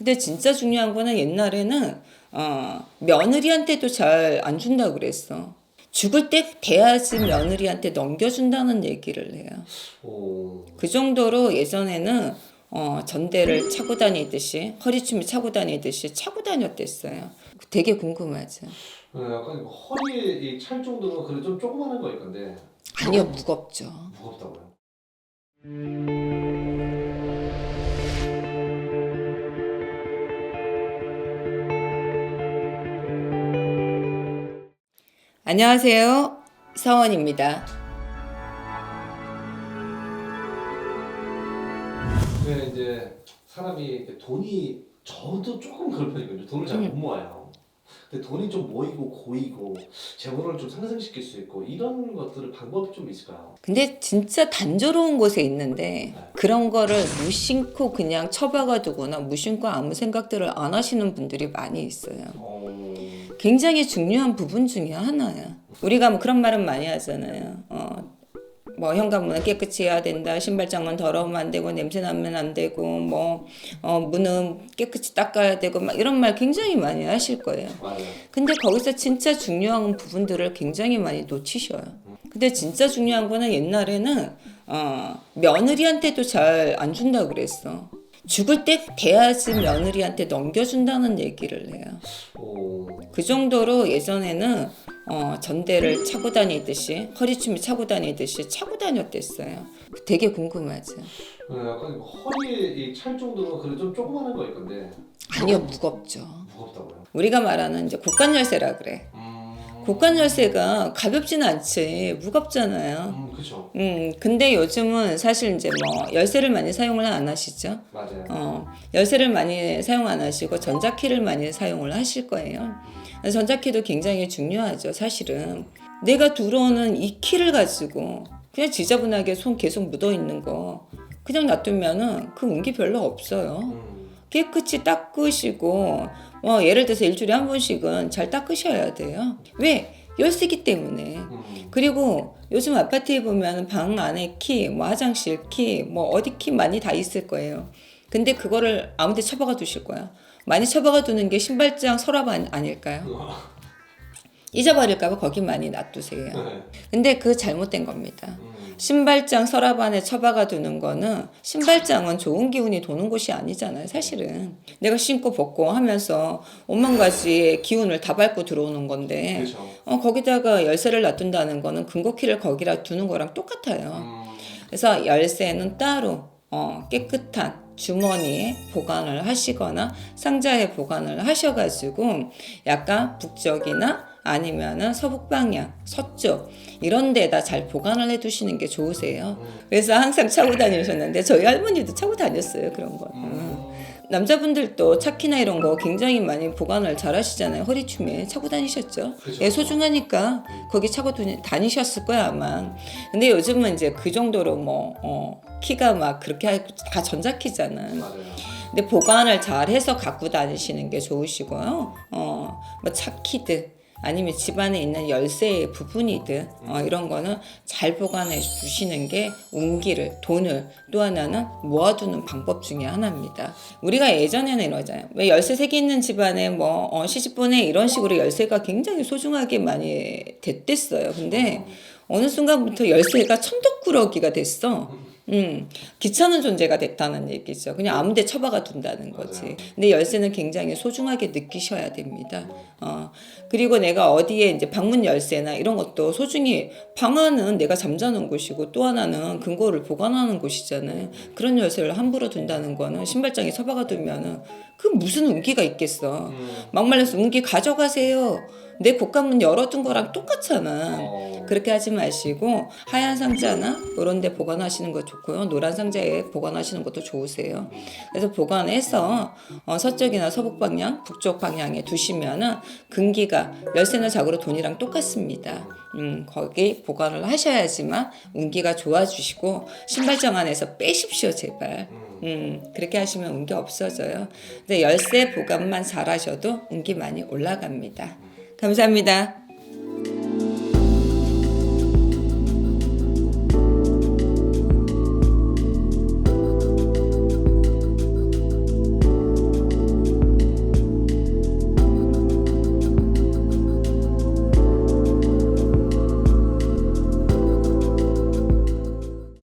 근데 진짜 중요한 거는 옛날에는 어, 며느리한테도 잘 안 준다고 그랬어. 죽을 때 돼야지 며느리한테 넘겨준다는 얘기를 해요. 오. 그 정도로 예전에는 어, 전대를 차고 다니듯이 허리춤을 차고 다니듯이 차고 다녔댔어요. 되게 궁금하죠. 네, 약간 허리에 찰 정도면 그래 좀 조그만한 거일 건데 아니요 무겁죠. 무겁다고요. 안녕하세요. 서원입니다. 네, 이제 사람이 이렇게 돈이 저도 조금 그런 편이거든요. 돈을 잘 못 모아요. 근데 돈이 좀 모이고 고이고 재물을 좀 상승시킬 수 있고 이런 것들을 방법이 좀 있을까요? 근데 진짜 단조로운 곳에 있는데 그런 거를 무심코 그냥 처박아 두거나 무심코 아무 생각들을 안 하시는 분들이 많이 있어요. 어... 굉장히 중요한 부분 중에 하나야. 우리가 뭐 그런 말은 많이 하잖아요. 어, 뭐 현관문은 깨끗이 해야 된다. 신발장은 더러우면 안 되고 냄새 나면 안 되고 뭐 어, 문은 깨끗이 닦아야 되고 막 이런 말 굉장히 많이 하실 거예요. 맞아요. 근데 거기서 진짜 중요한 부분들을 굉장히 많이 놓치셔요. 근데 진짜 중요한 거는 옛날에는 어, 며느리한테도 잘 안 준다고 그랬어. 죽을 때 돼야지 며느리한테 넘겨준다는 얘기를 해요. 오... 그 정도로 예전에는 어, 전대를 차고 다니듯이 허리춤을 차고 다니듯이 차고 다녔댔어요. 되게 궁금하죠. 네, 약간 허리에 찰 정도면 그래 좀 조그만한 거일 건데 아니요 무겁죠. 무겁다고요. 우리가 말하는 이제 곡간 열쇠라 그래. 음... 곡간 열쇠가 가볍지는 않지 무겁잖아요. 음, 그렇죠. 음 근데 요즘은 사실 이제 뭐 열쇠를 많이 사용을 안 하시죠. 맞아요. 어 열쇠를 많이 사용 안 하시고 전자키를 많이 사용을 하실 거예요. 전자키도 굉장히 중요하죠. 사실은 내가 들어오는 이 키를 가지고 그냥 지저분하게 손 계속 묻어 있는 거 그냥 놔두면은 그 운기 별로 없어요. 음... 깨끗이 닦으시고 뭐 예를 들어서 일주일에 한 번씩은 잘 닦으셔야 돼요. 왜? 열쇠기 때문에. 음... 그리고 요즘 아파트에 보면 방 안에 키, 뭐 화장실 키, 뭐 어디 키 많이 다 있을 거예요. 근데 그거를 아무데 처박아 두실 거야. 많이 처박아 두는 게 신발장 서랍 안, 아닐까요? 잊어버릴까봐 거기 많이 놔두세요. 네. 근데 그 잘못된 겁니다. 음... 신발장 서랍 안에 처박아 두는 거는 신발장은 좋은 기운이 도는 곳이 아니잖아요, 사실은. 내가 신고 벗고 하면서 오만 가지의 기운을 다 밟고 들어오는 건데, 그렇죠. 어, 거기다가 열쇠를 놔둔다는 거는 금고키를 거기다 두는 거랑 똑같아요. 음... 그래서 열쇠는 따로 어, 깨끗한 주머니에 보관을 하시거나 상자에 보관을 하셔가지고 약간 북쪽이나 아니면은 서북 방향, 서쪽 이런 데다 잘 보관을 해 두시는 게 좋으세요. 그래서 항상 차고 다니셨는데 저희 할머니도 차고 다녔어요 그런 거. 음. 남자분들도 차키나 이런 거 굉장히 많이 보관을 잘 하시잖아요. 허리춤에 차고 다니셨죠? 그죠. 예, 소중하니까 거기 차고 다니- 다니셨을 거야 아마. 근데 요즘은 이제 그 정도로 뭐 어, 키가 막 그렇게 다 전자키잖아. 맞아요. 근데 보관을 잘 해서 갖고 다니시는 게 좋으시고요. 어, 뭐 차키든 아니면 집안에 있는 열쇠의 부분이든 어, 이런 거는 잘 보관해 주시는 게 운기를 돈을 또 하나는 모아두는 방법 중에 하나입니다. 우리가 예전에는 이러잖아요. 왜 열쇠 세 개 있는 집안에 뭐 어, 시집보내 이런 식으로 열쇠가 굉장히 소중하게 많이 됐댔어요. 근데 어느 순간부터 열쇠가 천덕꾸러기가 됐어. 음, 귀찮은 존재가 됐다는 얘기죠. 그냥 아무데 처박아 둔다는 거지. 맞아요. 근데 열쇠는 굉장히 소중하게 느끼셔야 됩니다. 어, 그리고 내가 어디에 이제 방문 열쇠나 이런 것도 소중히 방안은 내가 잠자는 곳이고 또 하나는 근거를 보관하는 곳이잖아요. 그런 열쇠를 함부로 둔다는 거는 신발장에 처박아 두면은 그 무슨 운기가 있겠어. 음... 막말려서 운기 가져가세요. 내 곳간문 열어둔 거랑 똑같잖아. 어... 그렇게 하지 마시고 하얀 상자나 이런 데 보관하시는 거 좋고요. 노란 상자에 보관하시는 것도 좋으세요. 그래서 보관해서 어, 서쪽이나 서북 방향, 북쪽 방향에 두시면은 근기가 열쇠나 자고로 돈이랑 똑같습니다. 음, 거기 보관을 하셔야지만 운기가 좋아지시고 신발장 안에서 빼십시오, 제발. 음, 그렇게 하시면 운기 없어져요. 근데 열쇠 보관만 잘 하셔도 운기 많이 올라갑니다. 감사합니다.